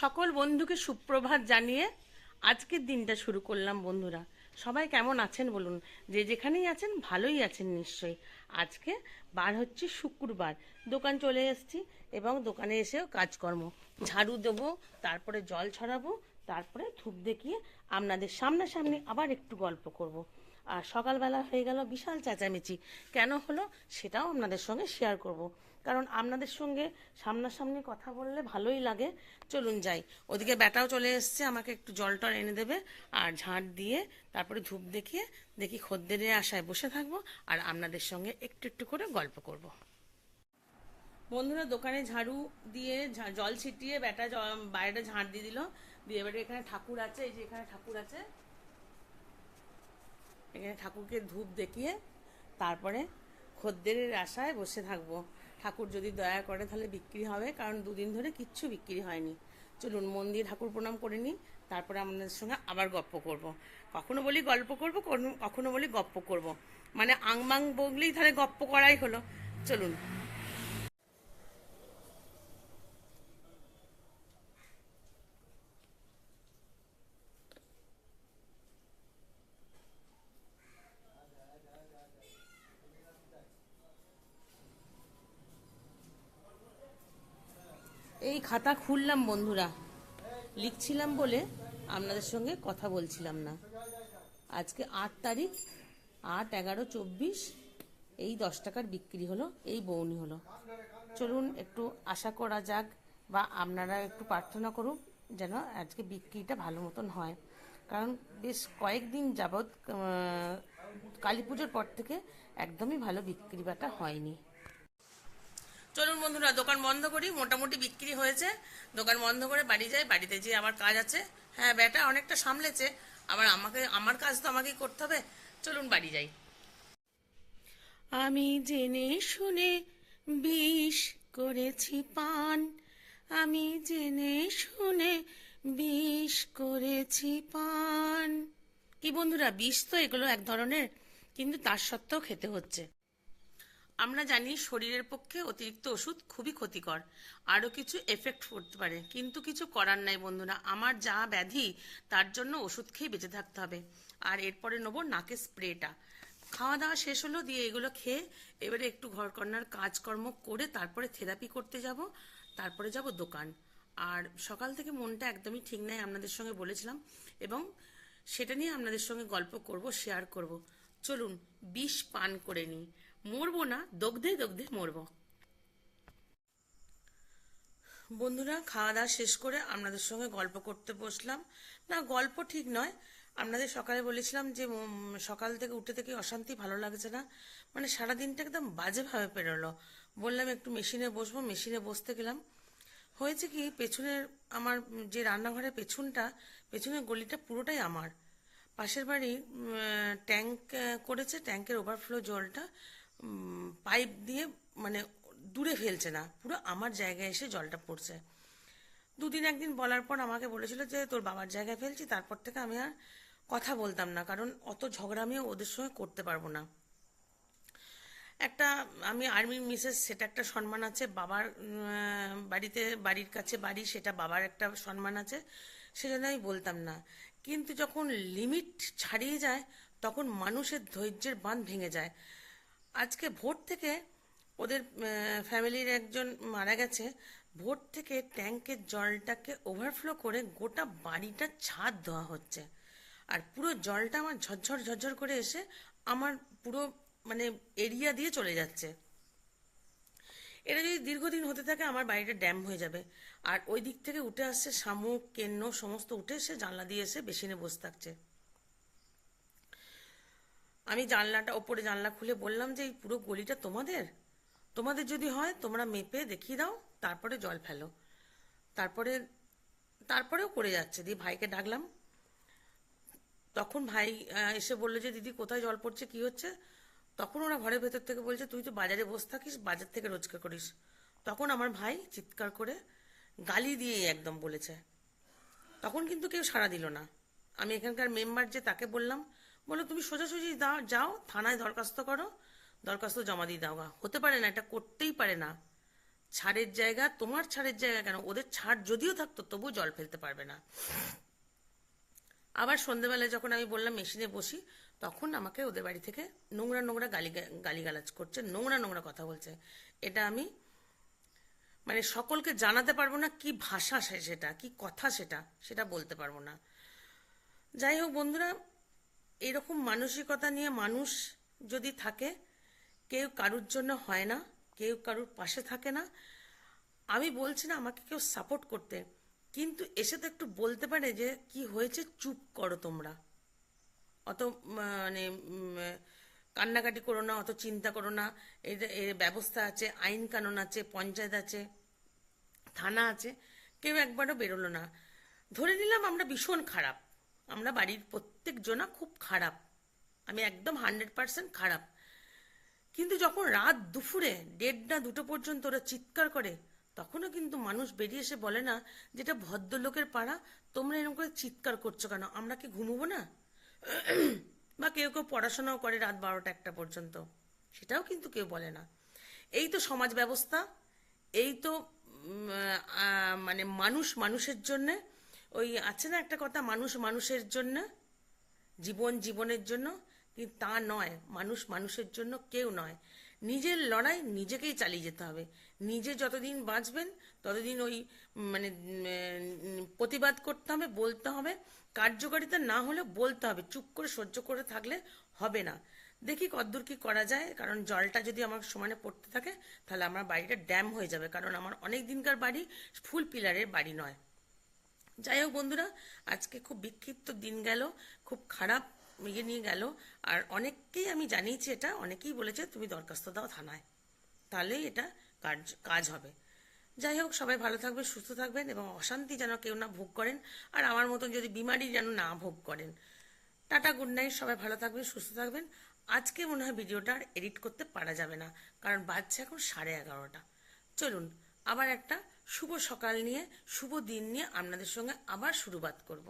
সকল বন্ধুকে সুপ্রভাত জানিয়ে আজকের দিনটা শুরু করলাম, বন্ধুরা। সবাই কেমন আছেন বলুন? যে যেখানেই আছেন, ভালোই আছেন নিশ্চয়ই। আজকে বার হচ্ছে শুক্রবার। দোকান চলে এসেছি এবং দোকানে এসেও কাজকর্ম। ঝাড়ু দেবো, তারপরে জল ছড়াবো, তারপরে ধূপ দেখিয়ে আপনাদের সামনাসামনি আবার একটু গল্প করব। আর সকালবেলা হয়ে গেল বিশাল চেঁচামেচি। কেন হলো সেটাও আপনাদের সঙ্গে শেয়ার করব। কারণ আপনাদের সঙ্গে সামনাসামনি কথা বললে ভালোই লাগে। চলুন যাই। ওদিকে ব্যাটাও চলে এসছে, আমাকে একটু জল টল এনে দেবে আর ঝাঁট দিয়ে তারপরে ধূপ দেখিয়ে দেখি খদ্দেরের আশায় বসে থাকব আর আপনাদের সঙ্গে একটু একটু করে গল্প করব। বন্ধুরা, দোকানে ঝাড়ু দিয়ে জল ছিটিয়ে ব্যাটা জ- বাইরে ঝাঁট দিয়ে দিল। দিয়ে এবারে এখানে ঠাকুর আছে, এই যে এখানে ঠাকুর আছে। এখানে ঠাকুরকে ধূপ দেখিয়ে তারপরে খদ্দেরের আশায় বসে থাকব। ঠাকুর যদি দয়া করে তাহলে বিক্রি হবে, কারণ দুদিন ধরে কিচ্ছু বিক্রি হয়নি চলুন মন দিয়ে ঠাকুর প্রণাম করে নিই, তারপরে আমাদের সঙ্গে আবার গপ্প করব। কখনো বলি গল্প করব, কখনো বলি গপ্প করব। মানে আংমাং বগলেই তাহলে গপ্প করাই হলো চলুন এই খাতা খুললাম বন্ধুরা। লিখছিলাম বলে আপনাদের সঙ্গে কথা বলছিলাম না। আজকে আট তারিখ, আট, এগারো, চব্বিশ, এই দশ টাকার বিক্রি হলো, এই বৌনি হলো। চলুন একটু আশা করা যাক বা আপনারা একটু প্রার্থনা করুন যেন আজকে বিক্রিটা ভালো মতন হয়। কারণ বেশ কয়েকদিন যাবৎ কালী পুজোর পর থেকে একদমই ভালো বিক্রি বাটা হয়নি। চলুন বন্ধুরা দোকান বন্ধ করি মোটামুটি বিক্রি হয়েছে। দোকান বন্ধ করে বাড়ি যাই বাড়িতে যেয়ে আমার কাজ আছে। হ্যাঁ ব্যাটা অনেকটা সামলেছে আবার আমাকে আমার কাজ তো আমাকেই করতে হবে। চলুন বাড়ি যাই। আমি জেনে শুনে বিষ করেছি পান। আমি জেনে শুনে বিষ করেছি পান। কি বন্ধুরা বিষ তো এগুলো এক ধরনের কিন্তু তার সত্ত্বেও খেতে হচ্ছে। আমরা জানি শরীরের পক্ষে অতিরিক্ত ওষুধ খুবই ক্ষতিকর। আরও কিছু এফেক্ট করতে পারে। কিন্তু কিছু করার নাই বন্ধুরা। আমার যা ব্যাধি, তার জন্য ওষুধ খেয়ে বেঁচে থাকতে হবে। আর এরপরে নেব নাকে স্প্রেটা। খাওয়া দাওয়া শেষ হলো, দিয়ে এগুলো খেয়ে এবারে একটু ঘরকন্যার কাজকর্ম করে তারপরে থেরাপি করতে যাব। তারপরে যাব দোকান। আর সকাল থেকে মনটা একদমই ঠিক নাই আপনাদের সঙ্গে বলেছিলাম। এবং সেটা নিয়ে আপনাদের সঙ্গে গল্প করব শেয়ার করব। চলুন, বিষ পান করে নিই। মরবো না, দগ্ধে দগ্ধে মরবো। বন্ধুরা খাওয়া দাওয়া শেষ করে আপনাদের সঙ্গে গল্প করতে বসলাম। না, গল্প ঠিক নয়। আপনাদের সকালে বলেছিলাম যে সকাল থেকে উঠে থেকে অশান্তি ভালো লাগছে না। মানে সারা দিনটা একদম বাজেভাবে পেরোলো। বললাম, একটু মেশিনে বসবো। মেশিনে বসতে গেলাম। হয়েছে কি, পেছনের আমার যে রান্নাঘরের পেছনটা, পেছনের গলিটা পুরোটাই আমার। পাশের বাড়ি ট্যাঙ্ক করেছে ট্যাঙ্কের ওভারফ্লো জলটা। পাইপ দিয়ে মানে দূরে ফেলছে না, পুরো আমার জায়গায় এসে জলটা পড়ছে। দুদিন একদিন বলার পর আমাকে বলেছিল যে, তোর বাবার জায়গায় ফেলছি, তারপর থেকে আমি আর কথা বলতাম না, কারণ অত ঝগড়া আমি ওদের সঙ্গে করতে পারব না। একটা, আমি আর্মির মিসেস, সেটা একটা সম্মান আছে, বাবার বাড়িতে, বাড়ির কাছে বাড়ি, সেটা বাবার একটা সম্মান আছে, সেজন্য আমি বলতাম না। কিন্তু যখন লিমিট ছাড়িয়ে যায়, তখন মানুষের ধৈর্যের বাঁধ ভেঙে যায়। আজকে ভোর থেকে ওদের ফ্যামিলির একজন মারা গেছে। ভোর থেকে ট্যাঙ্কের জলটাকে ওভারফ্লো করে গোটা বাড়িটা ছাদ দেওয়া হচ্ছে। আর পুরো জলটা আমার ঝরঝর ঝরঝর করে এসে আমার পুরো মানে এরিয়া দিয়ে চলে যাচ্ছে। এটা যদি দীর্ঘদিন হতে থাকে আমার বাড়িটা ড্যাম হয়ে যাবে। আর ওই দিক থেকে উঠে আসছে শামুক, কেন্ন, সমস্ত উঠে এসে জানলা দিয়ে এসে বেসিনে বসে থাকছে। আমি জানলাটা, ওপরে জানলা খুলে বললাম যে এই পুরো গলিটা তোমাদের? তোমাদের যদি হয়, তোমরা মেপে দেখিয়ে দাও, তারপরে জল ফেলো। তারপরে, তারপরেও করে যাচ্ছে। দিয়ে ভাইকে ডাকলাম। তখন ভাই এসে বলল যে, দিদি, কোথায় জল পড়ছে? কি হচ্ছে? তখন ওরা ঘরের ভেতর থেকে বলছে, তুই তো বাজারে বসে থাকিস, বাজার থেকে রোজগার করিস। তখন আমার ভাই চিৎকার করে গালি দিয়ে একদম বলেছে। তখন কিন্তু কেউ সাড়া দিল না। আমি এখানকার মেম্বার যে, তাকে বললাম বলো, তুমি সোজাসুজি দাও, যাও, থানায় দরখাস্ত করো। দরখাস্ত জমা দিয়ে দাও হতে পারে না, এটা করতেই পারে না। ছাড়ের জায়গা, তোমার ছাড়ের জায়গা কেন? ওদের ছাড় যদিও থাকতো, তবুও জল ফেলতে পারবে না। আবার সন্ধেবেলায় যখন আমি বললাম, মেশিনে বসি, তখন আমাকে ওদের বাড়ি থেকে নোংরা নোংরা গালি গালিগালাজ করছে, নোংরা নোংরা কথা বলছে। এটা আমি মানে সকলকে জানাতে পারব না কি ভাষা সেটা, কি কথা সেটা সেটা বলতে পারব না। যাই হোক বন্ধুরা এরকম মানসিকতা নিয়ে মানুষ যদি থাকে, কেউ কারুর জন্য হয় না, কেউ কারুর পাশে থাকে না। আমি বলছি না আমাকে কেউ সাপোর্ট করতে, কিন্তু এসে তো একটু বলতে পারে যে, কি হয়েছে? চুপ করো তোমরা। অত মানে কান্নাকাটি করো না, অত চিন্তা করো না। এর এর ব্যবস্থা আছে, আইন কানুন আছে, পঞ্চায়েত আছে, থানা আছে, কেউ একবারও বেরোলো না। ধরে নিলাম আমরা ভীষণ খারাপ। আমরা বাড়ির প্রত্যেক জনা খুব খারাপ। আমি একদম হান্ড্রেড পার্সেন্ট খারাপ। কিন্তু যখন রাত দুপুরে দেড়টা দুটো পর্যন্ত ওরা চিৎকার করে, তখনও কিন্তু মানুষ বেরিয়ে এসে বলে না, যেটা ভদ্রলোকের পাড়া, তোমরা এরকম করে চিৎকার করছ কেন? আমরা কি ঘুমোবো না? বা কেউ কেউ পড়াশোনাও করে রাত বারোটা একটা পর্যন্ত। সেটাও কিন্তু কেউ বলে না। এই তো সমাজ ব্যবস্থা, এই তো মানে মানুষ মানুষের জন্যে ওই আছে না একটা কথা, মানুষ মানুষের জন্য, জীবন জীবনের জন্য, কিন্তু তা নয়, মানুষ মানুষের জন্য কেউ নয়। নিজের লড়াই নিজেকেই চালিয়ে যেতে হবে। নিজে যতদিন বাঁচবেন, ততদিন ওই মানে প্রতিবাদ করতে হবে, বলতে হবে। কার্যকারিতা না হলে বলতে হবে। চুপ করে, সহ্য করে থাকলে হবে না। দেখি কদ্দূর কি করা যায়, কারণ জলটা যদি আমার সমানে পড়তে থাকে, তাহলে আমার বাড়িটা ড্যাম হয়ে যাবে, কারণ আমার অনেক দিনকার বাড়ি ফুল পিলারের বাড়ি নয়। যাই হোক বন্ধুরা, আজকে খুব বিক্ষিপ্ত দিন গেল, খুব খারাপ ইয়ে নিয়ে গেল, আর অনেককেই আমি জানিয়েছি এটা, অনেকেই বলেছে তুমি দরখাস্ত দাও থানায়, তাহলেই এটা কাজ কাজ হবে। যাই হোক, সবাই ভালো থাকবে সুস্থ থাকবেন, এবং অশান্তি যেন কেউ না ভোগ করেন, আর আমার মতন যদি বিমারি যেন না ভোগ করেন। টাটা, গুড নাইট, সবাই ভালো থাকবেন, সুস্থ থাকবেন। আজকে মনে হয় ভিডিওটা আর এডিট করতে পারা যাবে না, কারণ বাজছে এখন সাড়ে এগারোটা। চলুন, আবার একটা শুভ সকাল নিয়ে শুভ দিন নিয়ে আপনাদের সঙ্গে আবার শুরুবাত করব।